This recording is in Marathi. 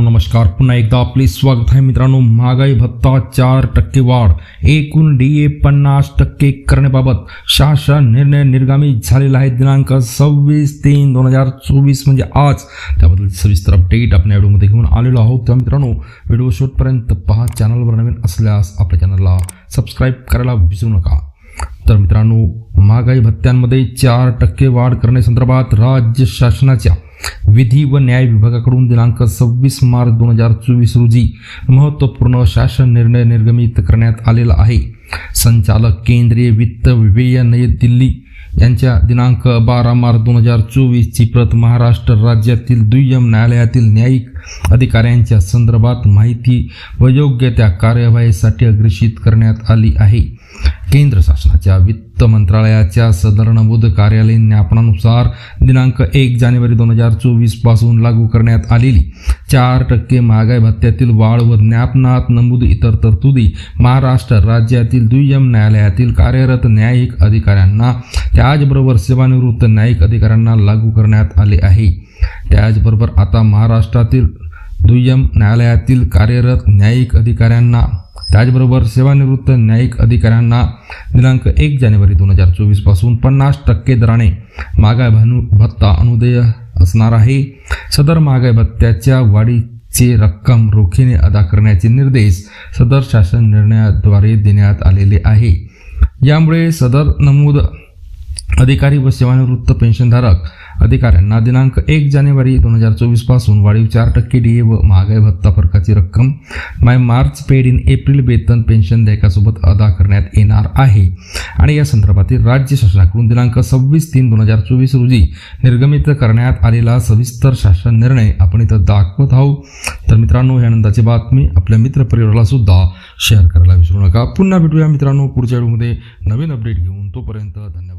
नमस्कार. पुन्हा एकदा आपले स्वागत आहे मित्रांनो. महागाई भत्ता चार टक्के वाढ. एकूण डी ए पन्नास टक्के करण्याबाबत शासन निर्णय निर्गामी झालेला आहे. दिनांक सव्वीस तीन दोन हजार चोवीस म्हणजे आज. त्याबद्दल सविस्तर अपडेट आपण या व्हिडिओमध्ये घेऊन आलेलो आहोत. त्या मित्रांनो व्हिडिओ शेवटपर्यंत पहा. चॅनलवर नवीन असल्यास आपल्या चॅनलला सबस्क्राईब करायला विसरू नका. तर मित्रांनो महागाई भत्त्यांमध्ये चार टक्के वाढ करण्यासंदर्भात राज्य शासनाच्या विधी व न्याय विभागाकडून दिनांक सव्वीस मार्च दोन हजार चोवीस रोजी महत्त्वपूर्ण शासन निर्णय निर्गमित करण्यात आलेला आहे. संचालक केंद्रीय वित्त विवेय नई दिल्ली यांच्या दिनांक बारा मार्च दोन हजार चोवीसची प्रत महाराष्ट्र राज्यातील दुय्यम न्यायालयातील न्यायिक अधिकाऱ्यांच्या संदर्भात माहिती व योग्य त्या कार्यवाहीसाठी अग्रेषित करण्यात आली आहे. केंद्र शासनाच्या वित्त मंत्रालयाच्या सदर नमूद कार्यालयीन ज्ञापनानुसार दिनांक एक जानेवारी दोन हजार चोवीसपासून लागू करण्यात आलेली चार टक्के महागाई भत्त्यातील वाढ व ज्ञापनात नमूद इतर तरतुदी महाराष्ट्र राज्यातील दुय्यम न्यायालयातील कार्यरत न्यायिक अधिकाऱ्यांना त्याचबरोबर सेवानिवृत्त न्यायिक अधिकाऱ्यांना लागू करण्यात आले आहे. त्याचबरोबर आता महाराष्ट्रातील दुय्यम न्यायालयातील कार्यरत न्यायिक अधिकाऱ्यांना त्याचबरोबर सेवानिवृत्त न्यायिक अधिकाऱ्यांना दिनांक एक जानेवारी दोन हजार चोवीसपासून पन्नास टक्के दराने महागाई भानु भत्ता अनुदेय असणार आहे. सदर महागाई भत्त्याच्या वाढीची रक्कम रोखीने अदा करण्याचे निर्देश सदर शासन निर्णयाद्वारे देण्यात आलेले आहे. यामुळे सदर नमूद अधिकारी व सेवानिवृत्त पेन्शनधारक अधिकाऱ्यांना दिनांक एक जानेवारी दोन हजार चोवीसपासून वाढीव चार टक्के डी ए व महागाई भत्ता फरकाची रक्कम माय मार्च पेड इन एप्रिल वेतन पेन्शन देयकासोबत अदा करण्यात येणार आहे. आणि या संदर्भातील राज्य शासनाकडून दिनांक सव्वीस तीन दोन हजार चोवीस रोजी निर्गमित करण्यात आलेला सविस्तर शासन निर्णय आपण इथं दाखवत आहोत. तर मित्रांनो ही आनंदाची बातमी आपल्या मित्रपरिवाराला सुद्धा शेअर करायला विसरू नका. पुन्हा भेटूया मित्रांनो पुढच्या व्हिडिओमध्ये. नवीन अपडेट घेऊन तोपर्यंत धन्यवाद.